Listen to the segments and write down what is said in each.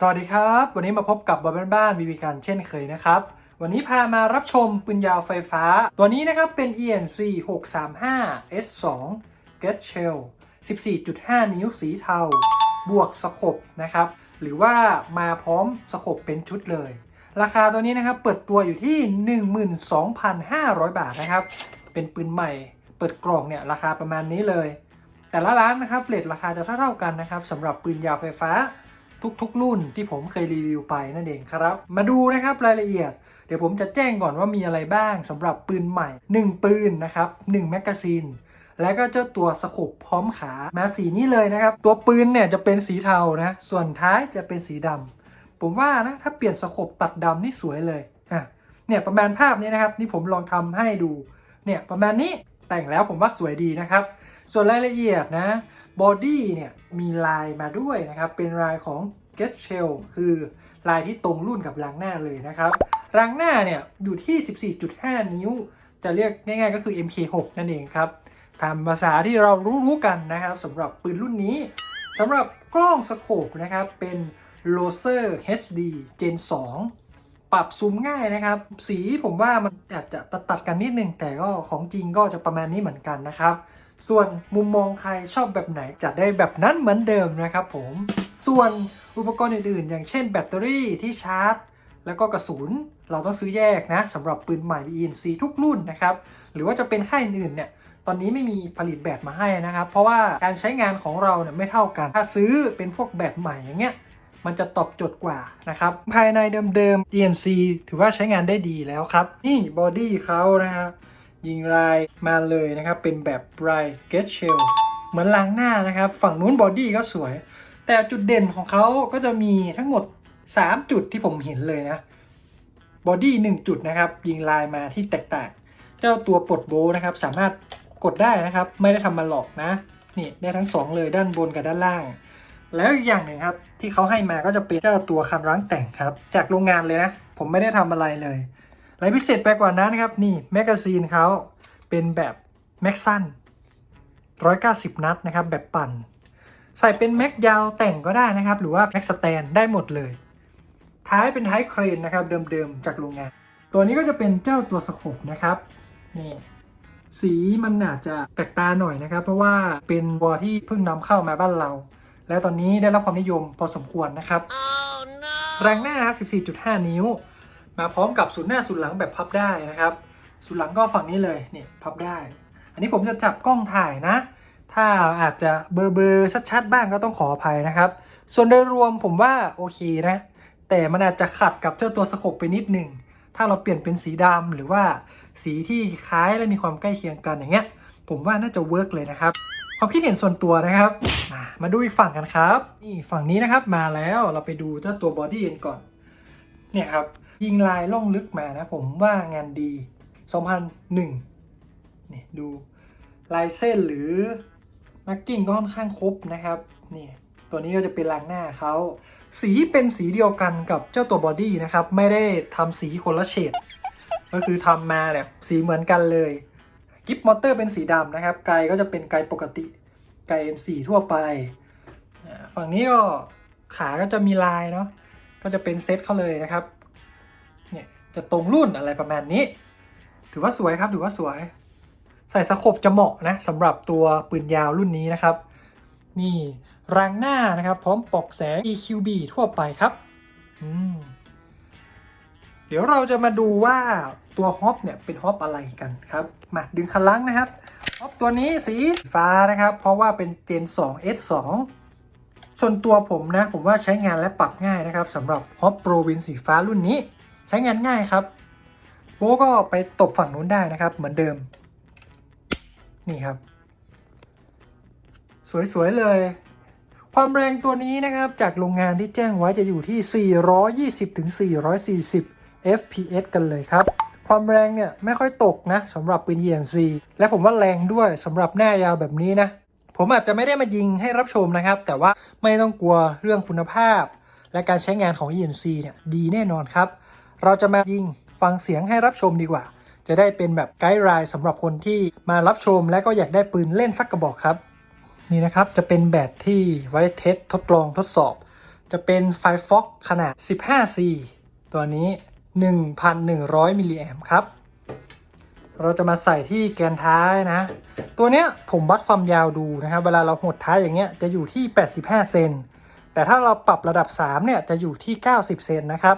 สวัสดีครับ วันนี้มาพบกับบอลบ้านๆบีบีกันเช่นเคยนะครับ วันนี้พามารับชมปืนยาวไฟฟ้า ตัวนี้นะครับเป็น ENC 635 S2 Get Shell 14.5 นิ้วสีเทา บวกสโคบนะครับ หรือว่ามาพร้อมสโคบเป็นชุดเลย ราคาตัวนี้นะครับเปิดตัวอยู่ที่ 12,500 บาทนะครับ เป็นปืนใหม่ เปิดกล่องเนี่ยราคาประมาณนี้เลย แต่ละร้านนะครับเรทราคาจะเท่าๆกันนะครับสำหรับปืนยาวไฟฟ้า ทุกๆ รุ่นที่ผมเคยรีวิวไปนั่นเองครับ มาดูนะครับรายละเอียด เดี๋ยวผมจะแจ้งก่อนว่ามีอะไรบ้างสำหรับปืนใหม่ 1 ปืนนะครับ1แมกกาซีนแล้วก็เจ้าตัวสโคปพร้อมขามาสีนี้เลยนะครับ ตัวปืนเนี่ยจะเป็นสีเทานะ ส่วนท้ายจะเป็นสีดำผมว่านะถ้าเปลี่ยนสโคปตัดดำนี่สวยเลยอะเนี่ยประมาณภาพนี้นะครับนี่ผมลองทำให้ดูเนี่ยประมาณนี้แต่งแล้วผมว่าสวยดีนะครับ ส่วนรายละเอียดนะ บอดี้เนี่ยมีลายมาด้วยนะครับเป็นลายของ Get Shell คือลายที่ตรงรุ่นกับรางหน้าเลยนะครับรางหน้าเนี่ยอยู่ที่ 14.5 นิ้ว จะเรียกง่ายๆก็คือ MK6 นั่นเองครับตามภาษาที่เรารู้ๆกันนะครับสำหรับปืนรุ่นนี้สำหรับกล้องสโคปนะครับเป็น l o s e r HD Gen 2 ปรับซูมง่ายนะครับ สีผมว่ามันอาจจะตัดตัดกันนิดนึง แต่ก็ของจริงก็จะประมาณนี้เหมือนกันนะครับ ส่วนมุมมองใครชอบแบบไหนจะได้แบบนั้นเหมือนเดิมนะครับผม ส่วนอุปกรณ์อื่นๆ อย่างเช่นแบตเตอรี่ที่ชาร์จ แล้วก็กระสุนเราต้องซื้อแยกนะสำหรับปืนใหม่ ENC ทุกรุ่นนะครับ หรือว่าจะเป็นค่ายอื่นๆเนี่ยตอนนี้ไม่มีผลิตแบตมาให้นะครับ เพราะว่าการใช้งานของเราเนี่ยไม่เท่ากัน ถ้าซื้อเป็นพวกแบตใหม่อย่างเงี้ยมันจะตอบโจทย์กว่านะครับ ภายในเดิมๆ ENC ถือว่าใช้งานได้ดีแล้วครับ นี่บอดี้เขานะครับ ยิงลายมาเลยนะครับ เป็นแบบลาย Get Shell เหมือนล้างหน้านะครับ ฝั่งนู้นบอดี้ก็สวย แต่จุดเด่นของเขาก็จะมีทั้งหมด 3 จุดที่ผมเห็นเลยนะบอดี้1จุดนะครับ ยิงลายมาที่แตกต่างเจ้าตัวปลดโบว์นะครับ สามารถกดได้นะครับ ไม่ได้ทำมาหลอกนะนี่ได้ทั้งสองเลยด้านบนกับด้านล่าง แล้วอีกอย่างหนึ่งครับที่เขาให้มาก็จะเป็นเจ้าตัวคันรั้งแต่งครับ จากโรงงานเลยนะ ผมไม่ได้ทำอะไรเลย และพิเศษไปกว่านั้นครับ นี่แมกกาซีนเขาเป็นแบบแม็กสั้น190 นัดนะครับ แบบปั่น ใส่เป็นแม็กยาวแต่งก็ได้นะครับ หรือว่าแม็กสแตนได้หมดเลย ท้ายเป็นท้ายเครนนะครับ เดิมๆ จากโรงงาน ตัวนี้ก็จะเป็นเจ้าตัวสโคปนะครับนี่สีมันอาจจะแปลกตาหน่อยนะครับ เพราะว่าเป็นวัวที่เพิ่งนำเข้ามาบ้านเรา และตอนนี้ได้รับความนิยมพอสมควรนะครับแรงหน้าครับ 14.5 นิ้ว มาพร้อมกับศูนย์หน้าศูนย์หลังแบบพับได้นะครับศูนย์หลังก็ฝั่งนี้เลยนี่พับได้ อันนี้ผมจะจับกล้องถ่ายนะ ถ้าอาจจะเบอร์เบอร์ชัดๆบ้างก็ต้องขออภัยนะครับ ส่วนโดยรวมผมว่าโอเคนะ แต่มันอาจจะขัดกับเจ้าตัวสโคปไปนิดหนึ่งถ้าเราเปลี่ยนเป็นสีดำหรือว่าสีที่คล้ายและมีความใกล้เคียงกันอย่างเงี้ย ผมว่าน่าจะเวิร์กเลยนะครับความคิดเห็นส่วนตัวนะครับ มามาดูอีกฝั่งกันครับ นี่ฝั่งนี้นะครับมาแล้วเราไปดูเจ้าตัวบอดี้กันก่อน เนี่ยครับ ยิงลายล่องลึกมานะ ผมว่างานดี 2001 นี่ดูลายเส้นหรือมาร์กิ้งก็ค่อนข้างครบนะครับนี่ตัวนี้ก็จะเป็นลางหน้าเขาสีเป็นสีเดียวกันกับเจ้าตัวบอดี้นะครับ ไม่ได้ทำสีคนละเฉดก็คือทำมาเนี่ยสีเหมือนกันเลยกิฟมอเตอร์เป็นสีดำนะครับ ไกลก็จะเป็นไกลปกติ ไกล M4 ทั่วไป ฝั่งนี้ก็ขาก็จะมีลายเนาะ ก็จะเป็นเซตเขาเลยนะครับ จะตรงรุ่นอะไรประมาณนี้ ถือว่าสวยครับถือว่าสวย ใส่สโคบจะเหมาะนะสำหรับตัวปืนยาวรุ่นนี้นะครับ นี่รางหน้านะครับ พร้อมปลอกแสง EQB ทั่วไปครับอืมเดี๋ยวเราจะมาดูว่าตัวฮอปเนี่ยเป็นฮอปอะไรกันครับ มาดึงคันลังนะครับฮอปตัวนี้สีฟ้านะครับ เพราะว่าเป็น Gen 2 S2 ส่วนตัวผมนะ ผมว่าใช้งานและปรับง่ายนะครับสำหรับฮอปโปรวินสีฟ้ารุ่นนี้ ใช้งานง่ายครับ โบก็ไปตบฝั่งนู้นได้นะครับ เหมือนเดิม นี่ครับ สวยๆเลย ความแรงตัวนี้นะครับจากโรงงานที่แจ้งไว้จะอยู่ที่ 420ถึง440 fps กันเลยครับความแรงเนี่ยไม่ค่อยตกนะสำหรับปืน ENC และผมว่าแรงด้วยสำหรับหน้ายาวแบบนี้นะ ผมอาจจะไม่ได้มายิงให้รับชมนะครับ แต่ว่าไม่ต้องกลัวเรื่องคุณภาพ และการใช้งานของ ENC เนี่ยดีแน่นอนครับ เราจะมายิงฟังเสียงให้รับชมดีกว่า จะได้เป็นแบบไกด์ไลน์สำหรับคนที่มารับชมและก็อยากได้ปืนเล่นสักกระบอกครับ นี่นะครับจะเป็นแบบที่ไว้เทสทดลองทดสอบ จะเป็นไฟฟ็อกขนาด 15C ตัวนี้ 1,100มิลลิแอมครับ เราจะมาใส่ที่แกนท้ายนะ ตัวเนี้ยผมวัดความยาวดูนะครับ เวลาเราหดท้ายอย่างเงี้ยจะอยู่ที่ 85 เซน แต่ถ้าเราปรับระดับ 3 เนี่ยจะอยู่ที่ 90 เซนนะครับ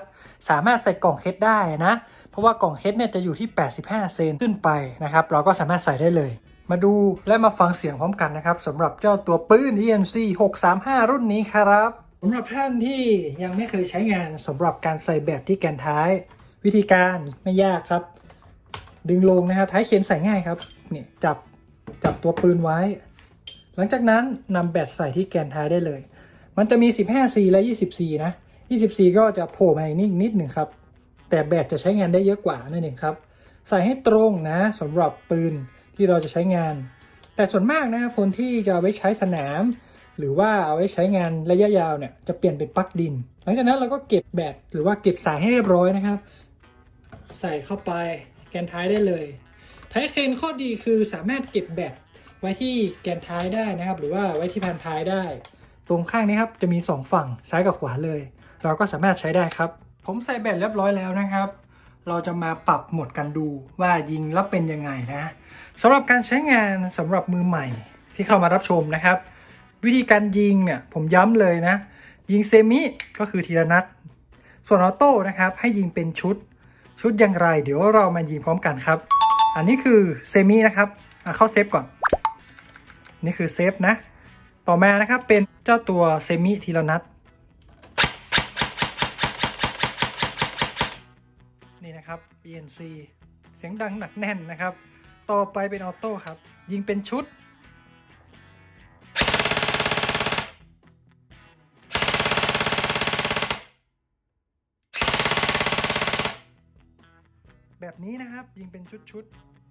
สามารถใส่กล่องเคสได้นะ เพราะว่ากล่องเคสเนี่ยจะอยู่ที่ 85 เซนขึ้นไปนะครับ เราก็สามารถใส่ได้เลย มาดูและมาฟังเสียงพร้อมกันนะครับสำหรับเจ้าตัวปืน EMC 635 รุ่นนี้ครับสำหรับท่านที่ยังไม่เคยใช้งานสำหรับการใส่แบตที่แกนท้าย วิธีการไม่ยากครับ ดึงลงนะครับท้ายเข็มใส่ง่ายครับนี่จับจับตัวปืนไว้ หลังจากนั้นนำแบตใส่ที่แกนท้ายได้เลย มันจะมี 15C และ 20C นะ 20C ก็จะโผล่มาอีกนิดนิดหนึ่งครับ แต่แบตจะใช้งานได้เยอะกว่านั่นเองครับ ใส่ให้ตรงนะสำหรับปืนที่เราจะใช้งาน แต่ส่วนมากนะครับคนที่จะเอาไว้ใช้สนาม หรือว่าเอาไว้ใช้งานระยะยาวเนี่ยจะเปลี่ยนเป็นปลั๊กดิน หลังจากนั้นเราก็เก็บแบตหรือว่าเก็บสายให้เรียบร้อยนะครับ ใส่เข้าไปแกนท้ายได้เลยท้ายเคนข้อดีคือสามารถเก็บแบตไว้ที่แกนท้ายได้นะครับ หรือว่าไว้ที่พันท้ายได้ ตรงข้างนี้ครับจะมี 2 ฝั่งซ้ายกับขวาเลย เราก็สามารถใช้ได้ครับ ผมใส่แบตเรียบร้อยแล้วนะครับ เราจะมาปรับโหมดกันดูว่ายิงแล้วเป็นยังไงนะสำหรับการใช้งานสำหรับมือใหม่ที่เข้ามารับชมนะครับ วิธีการยิงเนี่ยผมย้ำเลยนะ ยิงเซมิก็คือทีละนัด ส่วนออโต้นะครับให้ยิงเป็นชุด ชุดอย่างไร เดี๋ยวเรามายิงพร้อมกันครับ อันนี้คือเซมินะครับอะเข้าเซฟก่อน นี่คือเซฟนะ ต่อมานะครับเป็นเจ้าตัวเซมิทีละนัดนี่นะครับ ENC เสียงดังหนักแน่นนะครับ ต่อไปเป็นออโต้ครับ ยิงเป็นชุด แบบนี้นะครับยิงเป็นชุด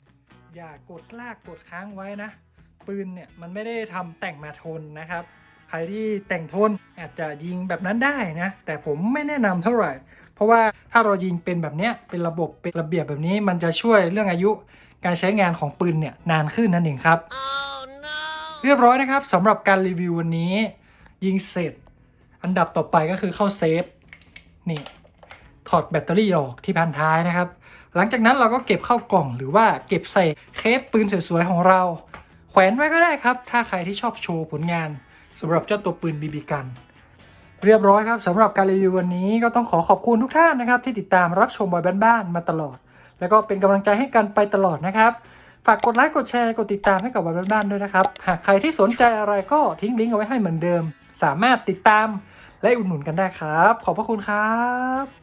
ๆ อย่ากดลากกดค้างไว้นะ ปืนเนี่ยมันไม่ได้ทำแต่งมาทนนะครับ ใครที่แต่งทนอาจจะยิงแบบนั้นได้นะ แต่ผมไม่แนะนำเท่าไหร่ เพราะว่าถ้าเรายิงเป็นแบบเนี้ยเป็นระบบเป็นระเบียบแบบนี้ มันจะช่วยเรื่องอายุการใช้งานของปืนเนี่ยนานขึ้นนั่นเองครับเรียบร้อยนะครับสำหรับการรีวิววันนี้ ยิงเสร็จ อันดับต่อไปก็คือเข้าเซฟนี่ถอดแบตเตอรี่ออกที่พันท้ายนะครับ หลังจากนั้นเราก็เก็บเข้ากล่องหรือว่าเก็บใส่เคสปืนสวยๆของเรา แขวนไว้ก็ได้ครับ ถ้าใครที่ชอบโชว์ผลงานสำหรับเจ้าตัวปืนบีบีกัน เรียบร้อยครับสำหรับการรีวิววันนี้ก็ต้องขอขอบคุณทุกท่านนะครับ ที่ติดตามรับชมบอยบ้านๆมาตลอด แล้วก็เป็นกำลังใจให้กันไปตลอดนะครับฝากกดไลค์กดแชร์กดติดตามให้กับบอยบ้านๆด้วยนะครับ หากใครที่สนใจอะไรก็ทิ้งลิงก์เอาไว้ให้เหมือนเดิม สามารถติดตามและอุดหนุนกันได้ครับ ขอบพระคุณครับ